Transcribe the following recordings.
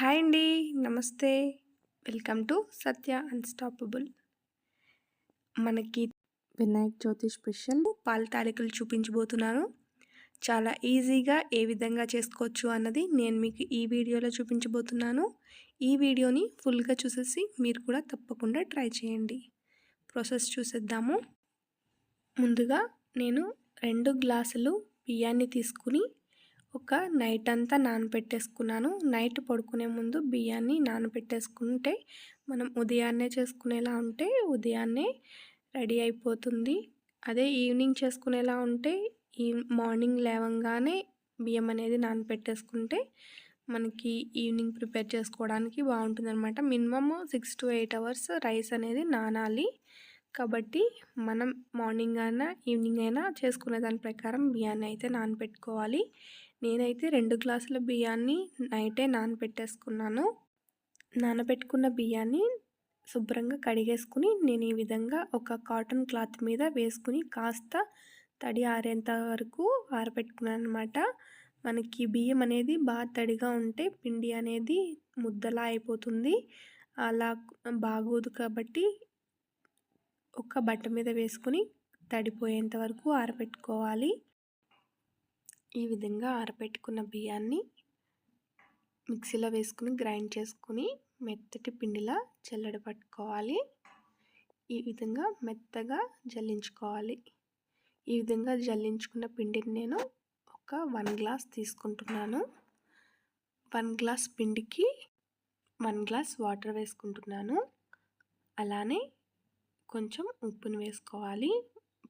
Hi అండి నమస్తే. Welcome to Satya unstoppable మనకి వినాయక్ చవితి స్పెషల్. పాల తాలికలు చూపించబోతున్నాను. చాలా ఈజీగా ఏ విధంగా చేసుకోవచ్చు అన్నది నేను మీకు ఈ వీడియోలో చూపించబోతున్నాను. ఈ వీడియోని ఫుల్గా చూసేసి మీరు కూడా తప్పకుండా ట్రై చేయండి. ప్రాసెస్ చూసేద్దాము. ముందుగా నేను రెండు గ్లాసులు బియ్యాన్ని తీసుకుని ఒక నైట్ అంతా నానబెట్టేసుకున్నాను. నైట్ పడుకునే ముందు బియ్యాన్ని నానబెట్టేసుకుంటే మనం ఉదయాన్నే చేసుకునేలా ఉంటే ఉదయాన్నే రెడీ అయిపోతుంది. అదే ఈవినింగ్ చేసుకునేలా ఉంటే ఈ మార్నింగ్ లేవంగానే బియ్యం అనేది నానబెట్టేసుకుంటే మనకి ఈవినింగ్ ప్రిపేర్ చేసుకోవడానికి బాగుంటుంది అనమాట minimum six to eight hours rice అనేది నానాలి. కాబట్టి మనం మార్నింగ్ అయినా ఈవినింగ్ అయినా చేసుకునే దాని ప్రకారం బియ్యాన్ని అయితే నానబెట్టుకోవాలి. నేనైతే రెండు గ్లాసుల బియ్యాన్ని నైటే నానబెట్టేసుకున్నాను. నానబెట్టుకున్న బియ్యాన్ని శుభ్రంగా కడిగేసుకుని నేను ఈ విధంగా ఒక కాటన్ క్లాత్ మీద వేసుకుని కాస్త తడి ఆరేంత వరకు ఆరబెట్టుకున్నాను అనమాట మనకి బియ్యం అనేది బాగా తడిగా ఉంటే పిండి అనేది ముద్దలా అయిపోతుంది. అలా బాగోదు కాబట్టి ఒక బట్ట మీద వేసుకుని తడిపోయేంత వరకు ఆరబెట్టుకోవాలి. ఈ విధంగా ఆరబెట్టుకున్న బియ్యాన్ని మిక్సీలో వేసుకుని గ్రైండ్ చేసుకుని మెత్తటి పిండిలా చల్లడ పట్టుకోవాలి. ఈ విధంగా మెత్తగా జల్లించుకోవాలి. ఈ విధంగా జల్లించుకున్న పిండిని నేను ఒక వన్ గ్లాస్ తీసుకుంటున్నాను. వన్ గ్లాస్ పిండికి వన్ గ్లాస్ వాటర్ వేసుకుంటున్నాను. అలానే కొంచెం ఉప్పుని వేసుకోవాలి.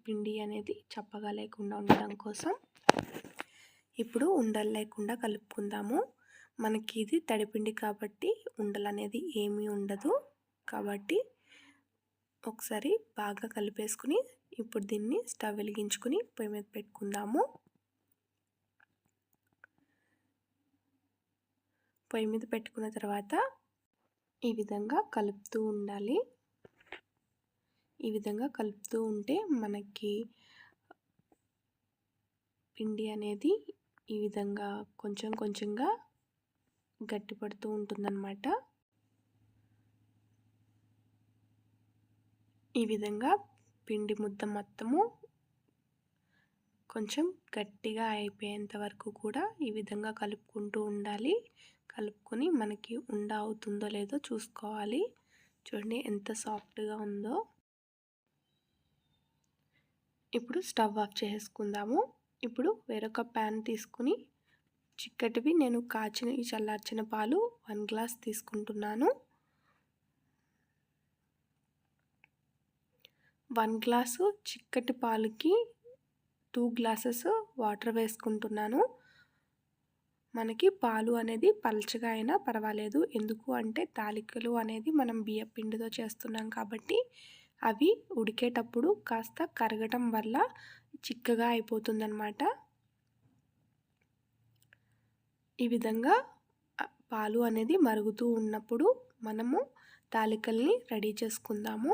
పిండి అనేది చప్పగా లేకుండా ఉండడం కోసం. ఇప్పుడు ఉండలు లేకుండా కలుపుకుందాము. మనకి ఇది తడిపిండి కాబట్టి ఉండలు అనేది ఏమీ ఉండదు. కాబట్టి ఒకసారి బాగా కలిపేసుకుని ఇప్పుడు దీన్ని స్టవ్ వెలిగించుకుని పొయ్యి మీద పెట్టుకుందాము. పొయ్యి మీద పెట్టుకున్న తర్వాత ఈ విధంగా కలుపుతూ ఉండాలి. ఈ విధంగా కలుపుతూ ఉంటే మనకి పిండి అనేది ఈ విధంగా కొంచెం కొంచెంగా గట్టిపడుతూ ఉంటుందన్నమాట. ఈ విధంగా పిండి ముద్ద మొత్తము కొంచెం గట్టిగా అయిపోయేంత వరకు కూడా ఈ విధంగా కలుపుకుంటూ ఉండాలి. కలుపుకొని మనకి ఉండ అవుతుందో లేదో చూసుకోవాలి. చూడండి ఎంత సాఫ్ట్గా ఉందో. ఇప్పుడు స్టవ్ ఆఫ్ చేసుకుందాము. ఇప్పుడు వేరొక ప్యాన్ తీసుకుని చిక్కటివి నేను కాచిన ఈ చల్లార్చిన పాలు వన్ గ్లాస్ తీసుకుంటున్నాను. వన్ గ్లాసు చిక్కటి పాలుకి టూ గ్లాసెస్ వాటర్ వేసుకుంటున్నాను. మనకి పాలు అనేది పలచగా అయినా పర్వాలేదు. ఎందుకు అంటే తాలికలు అనేది మనం బియ్య పిండితో చేస్తున్నాం కాబట్టి అవి ఉడికేటప్పుడు కాస్త కరగటం వల్ల చిక్కగా అయిపోతుందన్నమాట. ఈ విధంగా పాలు అనేది మరుగుతూ ఉన్నప్పుడు మనము తాలికల్ని రెడీ చేసుకుందాము.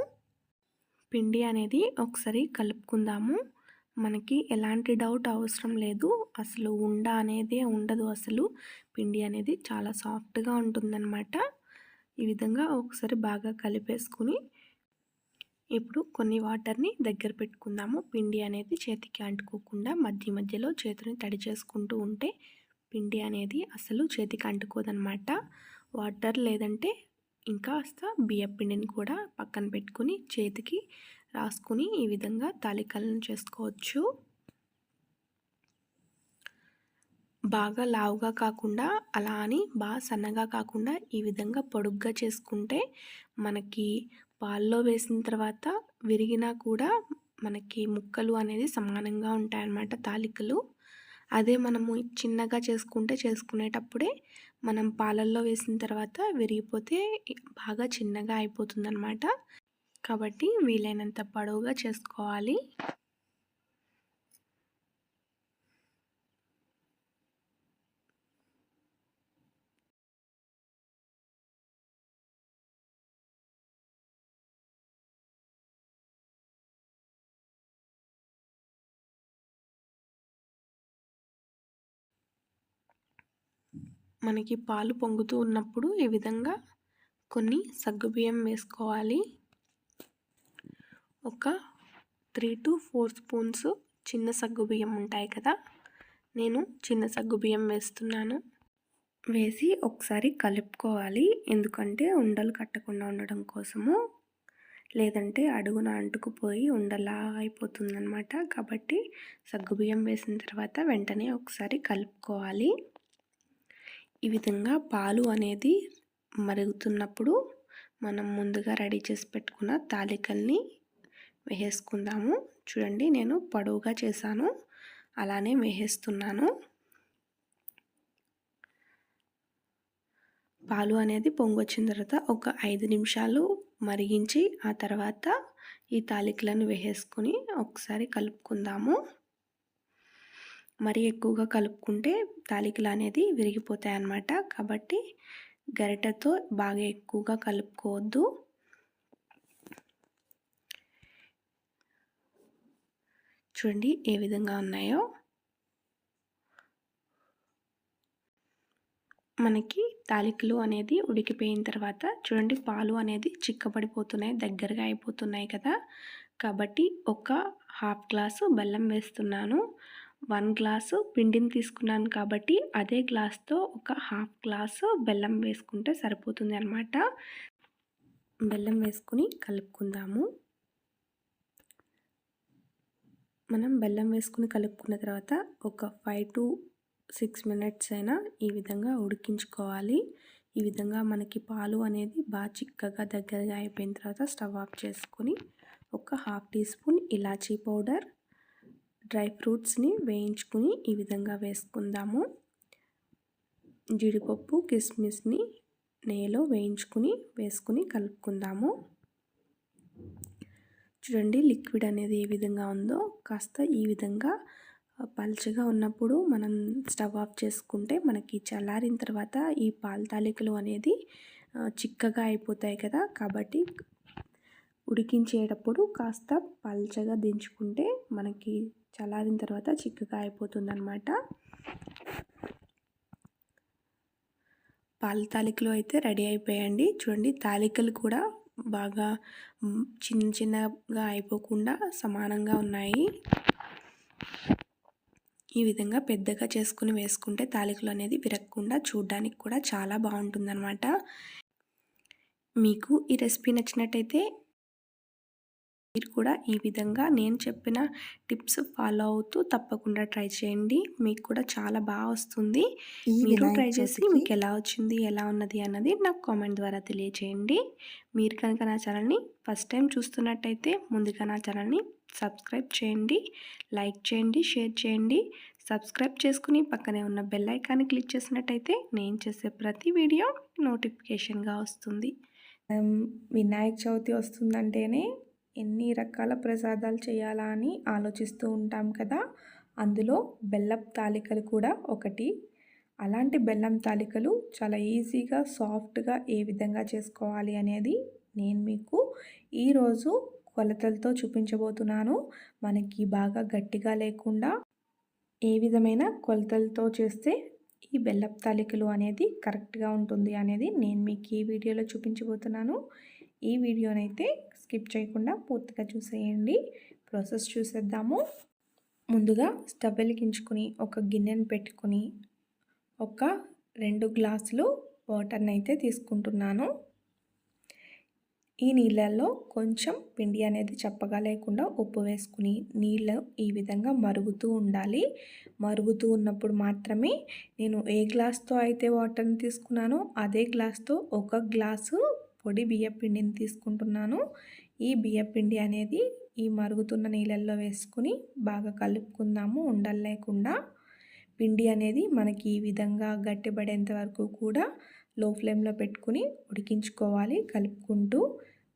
పిండి అనేది ఒకసారి కలుపుకుందాము. మనకి ఎలాంటి డౌట్ అవసరం లేదు. అసలు ఉండ అనేది ఉండదు అసలు. పిండి అనేది చాలా సాఫ్ట్గా ఉంటుందన్నమాట. ఈ విధంగా ఒకసారి బాగా కలిపేసుకుని ఇప్పుడు కొన్ని వాటర్ని దగ్గర పెట్టుకుందాము. పిండి అనేది చేతికి అంటుకోకుండా మధ్య మధ్యలో చేతిని తడి చేసుకుంటూ ఉంటే పిండి అనేది అసలు చేతికి అంటుకోదనమాట వాటర్ లేదంటే ఇంకా బియ్య పిండిని కూడా పక్కన పెట్టుకుని చేతికి రాసుకుని ఈ విధంగా తాలికలను చేసుకోవచ్చు. బాగా లావుగా కాకుండా అలా అని బాగా సన్నగా కాకుండా ఈ విధంగా పొడుగ్గా చేసుకుంటే మనకి పాల్లో వేసిన తర్వాత విరిగినా కూడా మనకి ముక్కలు అనేది సమానంగా ఉంటాయన్నమాట తాలికలు. అదే మనము చిన్నగా చేసుకుంటే చేసుకునేటప్పుడే మనం పాలల్లో వేసిన తర్వాత విరిగిపోతే బాగా చిన్నగా అయిపోతుందన్నమాట. కాబట్టి వీలైనంత పొడవుగా చేసుకోవాలి. మనకి పాలు పొంగుతూ ఉన్నప్పుడు ఈ విధంగా కొన్ని సగ్గుబియ్యం వేసుకోవాలి. ఒక త్రీ టు ఫోర్ స్పూన్స్ చిన్న సగ్గుబియ్యం ఉంటాయి కదా నేను చిన్న సగ్గుబియ్యం వేస్తున్నాను. వేసి ఒకసారి కలుపుకోవాలి. ఎందుకంటే ఉండలు కట్టకుండా ఉండడం కోసము లేదంటే అడుగున అంటుకుపోయి ఉండలా అయిపోతుందన్నమాట. కాబట్టి సగ్గుబియ్యం వేసిన తర్వాత వెంటనే ఒకసారి కలుపుకోవాలి. ఈ విధంగా పాలు అనేది మరుగుతున్నప్పుడు మనం ముందుగా రెడీ చేసి పెట్టుకున్న తాలికల్ని వేసేసుకుందాము. చూడండి నేను పొడవుగా చేశాను. అలానే వేసేస్తున్నాను. పాలు అనేది పొంగు వచ్చిన తర్వాత ఒక ఐదు నిమిషాలు మరిగించి ఆ తర్వాత ఈ తాలికలను వేసేసుకుని ఒకసారి కలుపుకుందాము. మరీ ఎక్కువగా కలుపుకుంటే తాలికలు అనేది విరిగిపోతాయి అన్నమాట కాబట్టి గరిటెతో బాగా ఎక్కువగా కలుపుకోవద్దు. చూడండి ఏ విధంగా ఉన్నాయో. మనకి తాలికలు అనేది ఉడికిపోయిన తర్వాత చూడండి పాలు అనేది చిక్కబడిపోతున్నాయి దగ్గరగా అయిపోతున్నాయి కదా. కాబట్టి ఒక హాఫ్ గ్లాసు బెల్లం వేస్తున్నాను. వన్ గ్లాసు పిండిని తీసుకున్నాను కాబట్టి అదే గ్లాస్తో ఒక హాఫ్ గ్లాసు బెల్లం వేసుకుంటే సరిపోతుంది అనమాట బెల్లం వేసుకుని కలుపుకుందాము. మనం బెల్లం వేసుకుని కలుపుకున్న తర్వాత ఒక ఫైవ్ టు సిక్స్ మినిట్స్ అయినా ఈ విధంగా ఉడికించుకోవాలి. ఈ విధంగా మనకి పాలు అనేది బాగా చిక్కగా దగ్గరగా అయిపోయిన తర్వాత స్టవ్ ఆఫ్ చేసుకొని ఒక హాఫ్ టీ స్పూన్ ఇలాచీ పౌడర్ డ్రై ఫ్రూట్స్ని వేయించుకుని ఈ విధంగా వేసుకుందాము. జీడిపప్పు కిస్మిస్ని నెయ్యిలో వేయించుకుని వేసుకుని కలుపుకుందాము. చూడండి లిక్విడ్ అనేది ఏ విధంగా ఉందో కాస్త ఈ విధంగా పల్చగా ఉన్నప్పుడు మనం స్టవ్ ఆఫ్ చేసుకుంటే మనకి చల్లారిన తర్వాత ఈ పాల తాలికలు అనేది చిక్కగా అయిపోతాయి కదా. కాబట్టి ఉడికించేటప్పుడు కాస్త పల్చగా దించుకుంటే మనకి చల్లారిన తర్వాత చిక్కగా అయిపోతుంది అనమాట పాల తాలికలు అయితే రెడీ అయిపోయాయండి. చూడండి తాలికలు కూడా బాగా చిన్న చిన్నగా అయిపోకుండా సమానంగా ఉన్నాయి. ఈ విధంగా పెద్దగా చేసుకుని వేసుకుంటే తాలికలు అనేది విరగకుండా చూడడానికి కూడా చాలా బాగుంటుందన్నమాట. మీకు ఈ రెసిపీ నచ్చినట్టయితే మీరు కూడా ఈ విధంగా నేను చెప్పిన టిప్స్ ఫాలో అవుతూ తప్పకుండా ట్రై చేయండి. మీకు కూడా చాలా బాగా వస్తుంది. మీరు ట్రై చేసి మీకు ఎలా వచ్చింది ఎలా ఉన్నది అన్నది నాకు కామెంట్ ద్వారా తెలియచేయండి. మీరు కనుక నా ఛానల్ని ఫస్ట్ టైం చూస్తున్నట్టయితే ముందుగా నా ఛానల్ని సబ్స్క్రైబ్ చేయండి లైక్ చేయండి షేర్ చేయండి. సబ్స్క్రైబ్ చేసుకుని పక్కనే ఉన్న బెల్ ఐకాన్ని క్లిక్ చేసినట్టయితే నేను చేసే ప్రతి వీడియో నోటిఫికేషన్గా వస్తుంది. వినాయక చవితి వస్తుందంటేనే ఎన్ని రకాల ప్రసాదాలు చేయాలా అని ఆలోచిస్తూ ఉంటాం కదా. అందులో బెల్లం తాలికలు కూడా ఒకటి. అలాంటి బెల్లం తాలికలు చాలా ఈజీగా సాఫ్ట్గా ఏ విధంగా చేసుకోవాలి అనేది నేను మీకు ఈరోజు కొలతలతో చూపించబోతున్నాను. మనకి బాగా గట్టిగా లేకుండా ఏ విధమైన కొలతలతో చేస్తే ఈ బెల్లం తాలికలు అనేది కరెక్ట్గా ఉంటుంది అనేది నేను మీకు ఈ వీడియోలో చూపించబోతున్నాను. ఈ వీడియోనైతే స్కిప్ చేయకుండా పూర్తిగా చూసేయండి. ప్రాసెస్ చూసేద్దాము. ముందుగా స్టవెలిగించుకొని ఒక గిన్నెను పెట్టుకొని ఒక రెండు గ్లాసులు వాటర్ని అయితే తీసుకుంటున్నాను. ఈ నీళ్ళల్లో కొంచెం పిండి అనేది చప్పగా లేకుండా ఉప్పు వేసుకుని నీళ్ళు ఈ విధంగా మరుగుతూ ఉండాలి. మరుగుతూ ఉన్నప్పుడు మాత్రమే నేను ఏ గ్లాస్తో అయితే వాటర్ని తీసుకున్నానో అదే గ్లాస్తో ఒక గ్లాసు పొడి బియ్యపిండిని తీసుకుంటున్నాను. ఈ బియ్యపిండి అనేది ఈ మరుగుతున్న నీళ్ళల్లో వేసుకుని బాగా కలుపుకుందాము ఉండలు లేకుండా. పిండి అనేది మనకి ఈ విధంగా గట్టిపడేంత వరకు కూడా లో ఫ్లేమ్లో పెట్టుకుని ఉడికించుకోవాలి కలుపుకుంటూ.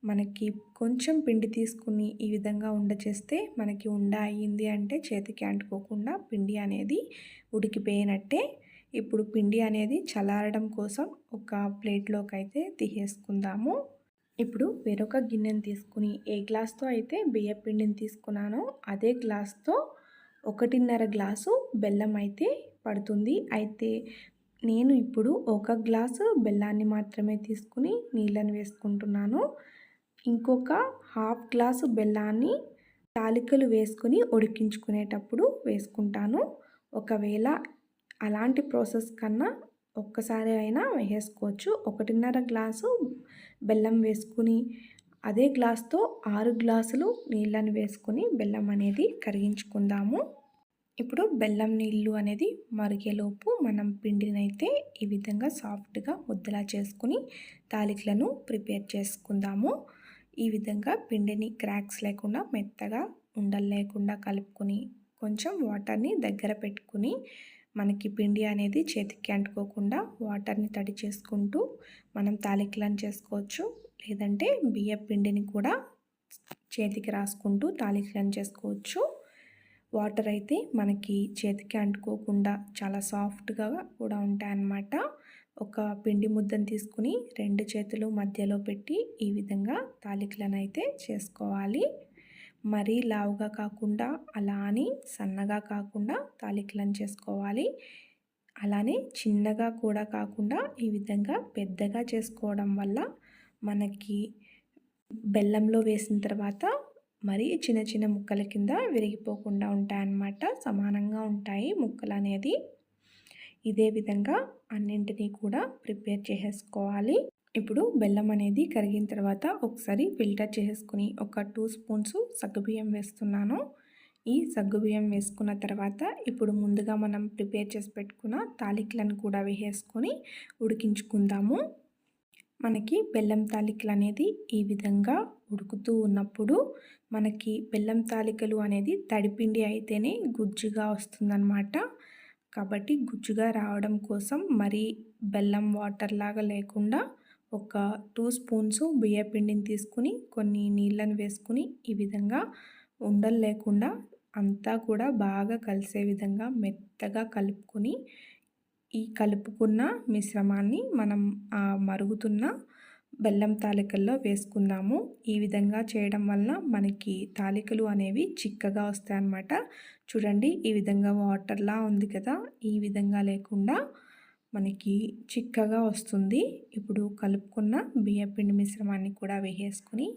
మనకి కొంచెం పిండి తీసుకుని ఈ విధంగా ఉండ చేస్తే మనకి ఉండ అయ్యింది అంటే చేతికి అంటుకోకుండా పిండి అనేది ఉడికిపోయినట్టే. ఇప్పుడు పిండి అనేది చల్లారడం కోసం ఒక ప్లేట్లోకి అయితే తీసేసుకుందాము. ఇప్పుడు వేరొక గిన్నెని తీసుకుని ఏ గ్లాస్తో అయితే బియ్య పిండిని తీసుకున్నానో అదే గ్లాస్తో ఒకటిన్నర గ్లాసు బెల్లం అయితే పడుతుంది. అయితే నేను ఇప్పుడు ఒక గ్లాసు బెల్లాన్ని మాత్రమే తీసుకుని నీళ్ళని వేసుకుంటున్నాను. ఇంకొక హాఫ్ గ్లాసు బెల్లాన్ని తాలికలు వేసుకుని ఉడికించుకునేటప్పుడు వేసుకుంటాను. ఒకవేళ అలాంటి ప్రాసెస్ కన్నా ఒక్కసారి అయినా వేసుకోవచ్చు. ఒకటిన్నర గ్లాసు బెల్లం వేసుకుని అదే గ్లాస్తో ఆరు గ్లాసులు నీళ్ళని వేసుకొని బెల్లం అనేది కరిగించుకుందాము. ఇప్పుడు బెల్లం నీళ్ళు అనేది మరిగేలోపు మనం పిండినైతే ఈ విధంగా సాఫ్ట్గా ముద్దలా చేసుకుని తాలికలను ప్రిపేర్ చేసుకుందాము. ఈ విధంగా పిండిని క్రాక్స్ లేకుండా మెత్తగా ఉండలు లేకుండా కలుపుకొని కొంచెం వాటర్ని దగ్గర పెట్టుకుని మనకి పిండి అనేది చేతికి అంటుకోకుండా వాటర్ని తడి చేసుకుంటూ మనం తాలికలను చేసుకోవచ్చు. లేదంటే బియ్య పిండిని కూడా చేతికి రాసుకుంటూ తాలికలను చేసుకోవచ్చు. వాటర్ అయితే మనకి చేతికి అంటుకోకుండా చాలా సాఫ్ట్గా కూడా ఉంటాయన్నమాట. ఒక పిండి ముద్దను తీసుకుని రెండు చేతులు మధ్యలో పెట్టి ఈ విధంగా తాలికలను అయితే చేసుకోవాలి. మరీ లావుగా కాకుండా అలా అని సన్నగా కాకుండా తాలికలను చేసుకోవాలి. అలానే చిన్నగా కూడా కాకుండా ఈ విధంగా పెద్దగా చేసుకోవడం వల్ల మనకి బెల్లంలో వేసిన తర్వాత మరీ చిన్న చిన్న ముక్కల కింద విరిగిపోకుండా ఉంటాయన్నమాట. సమానంగా ఉంటాయి ముక్కలు అనేది ఇదే విధంగా అన్నింటినీ కూడా ప్రిపేర్ చేసేసుకోవాలి. ఇప్పుడు బెల్లం అనేది కరిగిన తర్వాత ఒకసారి ఫిల్టర్ చేసుకుని ఒక టూ స్పూన్స్ సగ్గుబియ్యం వేస్తున్నాను. ఈ సగ్గుబియ్యం వేసుకున్న తర్వాత ఇప్పుడు ముందుగా మనం ప్రిపేర్ చేసి పెట్టుకున్న తాలికలను కూడా వేసేసుకొని ఉడికించుకుందాము. మనకి బెల్లం తాలికలు అనేది ఈ విధంగా ఉడుకుతూ ఉన్నప్పుడు మనకి బెల్లం తాలికలు అనేది తడిపిండి అయితేనే గుజ్జుగా వస్తుందన్నమాట. కాబట్టి గుజ్జుగా రావడం కోసం మరీ బెల్లం వాటర్ లాగా లేకుండా ఒక టూ స్పూన్స్ బియ్యపిండిని తీసుకుని కొన్ని నీళ్ళని వేసుకుని ఈ విధంగా ఉండలు లేకుండా అంతా కూడా బాగా కలిసే విధంగా మెత్తగా కలుపుకొని ఈ కలుపుకున్న మిశ్రమాన్ని మనం మరుగుతున్న బెల్లం తాలికల్లో వేసుకుందాము. ఈ విధంగా చేయడం వల్ల మనకి తాలికలు అనేవి చిక్కగా వస్తాయన్నమాట. చూడండి ఈ విధంగా వాటర్లా ఉంది కదా ఈ విధంగా లేకుండా మనకి చిక్కగా వస్తుంది. ఇప్పుడు కలుపుకున్న బియ్యపిండి మిశ్రమాన్ని కూడా వేసేసుకుని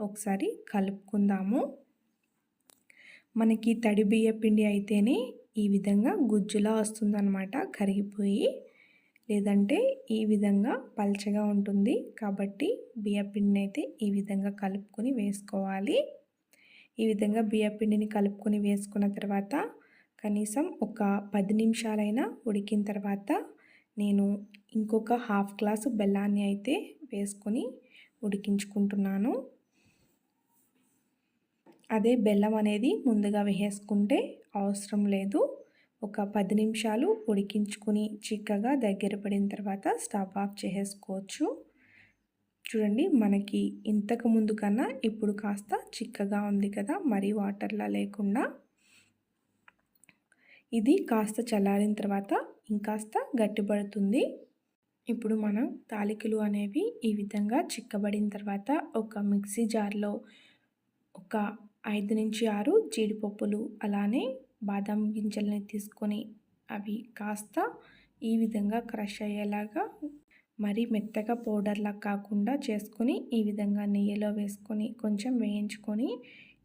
ఒకసారి కలుపుకుందాము. మనకి తడి బియ్యపిండి అయితేనే ఈ విధంగా గుజ్జులా వస్తుందన్నమాట కరిగిపోయి. లేదంటే ఈ విధంగా పల్చగా ఉంటుంది. కాబట్టి బియ్యపిండిని అయితే ఈ విధంగా కలుపుకొని వేసుకోవాలి. ఈ విధంగా బియ్యపిండిని కలుపుకొని వేసుకున్న తర్వాత కనీసం ఒక పది నిమిషాలైనా ఉడికిన తర్వాత నేను ఇంకొక హాఫ్ గ్లాసు బెల్లాన్ని అయితే వేసుకొని ఉడికించుకుంటున్నాను. అదే బెల్లం అనేది ముందుగా వేసుకుంటే అవసరం లేదు. ఒక పది నిమిషాలు ఉడికించుకుని చిక్కగా దగ్గర పడిన తర్వాత స్టవ్ ఆఫ్ చేసేసుకోవచ్చు చూడండి మనకి ఇంతకు ముందు కన్నా ఇప్పుడు కాస్త చిక్కగా ఉంది కదా మరీ వాటర్లా లేకుండా. ఇది కాస్త చల్లారిన తర్వాత ఇంకాస్త గట్టిపడుతుంది. ఇప్పుడు మనం తాలికలు అనేవి ఈ విధంగా చిక్కబడిన తర్వాత ఒక మిక్సీ జార్లో ఒక ఐదు నుంచి ఆరు జీడిపప్పులు అలానే బాదం గింజల్ని తీసుకొని అవి కాస్త ఈ విధంగా క్రష్ అయ్యేలాగా మరి మెత్తగా పౌడర్లా కాకుండా చేసుకొని ఈ విధంగా నెయ్యిలో వేసుకొని కొంచెం వేయించుకొని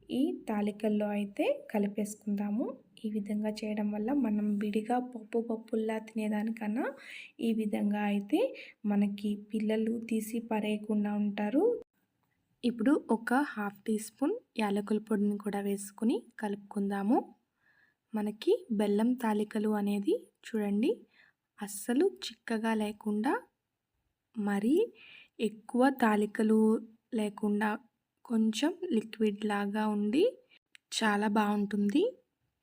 ఈ తాలికల్లో అయితే కలిపేసుకుందాము. ఈ విధంగా చేయడం వల్ల మనం విడిగా పప్పు పప్పుల్లా తినేదానికన్నా ఈ విధంగా అయితే మనకి పిల్లలు తీసి పరేయకుండా ఉంటారు. ఇప్పుడు ఒక హాఫ్ టీ స్పూన్ యాలకుల పొడిని కూడా వేసుకుని కలుపుకుందాము. మనకి బెల్లం తాలికలు అనేది చూడండి అస్సలు చిక్కగా లేకుండా మరీ ఎక్కువ తాలికలు లేకుండా కొంచెం లిక్విడ్ లాగా ఉండి చాలా బాగుంటుంది.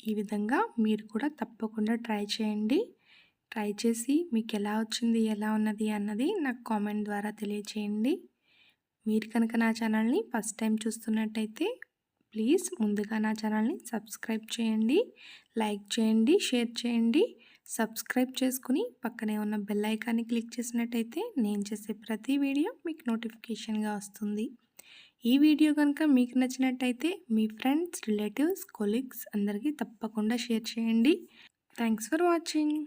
ఈ విధంగా మీరు కూడా తప్పకుండా ట్రై చేయండి. ట్రై చేసి మీకు ఎలా వచ్చింది ఎలా ఉన్నది అన్నది నాకు కామెంట్ ద్వారా తెలియచేయండి. మీరు కనుక నా ఛానల్ని ఫస్ట్ టైం చూస్తున్నట్టయితే ప్లీజ్ ముందుగా నా ఛానల్ని సబ్స్క్రైబ్ చేయండి లైక్ చేయండి షేర్ చేయండి. సబ్స్క్రైబ్ చేసుకుని పక్కనే ఉన్న బెల్ ఐకాన్ని క్లిక్ చేసినట్టయితే నేను చేసే ప్రతి వీడియో మీకు నోటిఫికేషన్గా వస్తుంది. ఈ వీడియో కనుక మీకు నచ్చినట్టయితే మీ ఫ్రెండ్స్ రిలేటివ్స్ కొలీగ్స్ అందరికీ తప్పకుండా షేర్ చేయండి. Thanks for watching.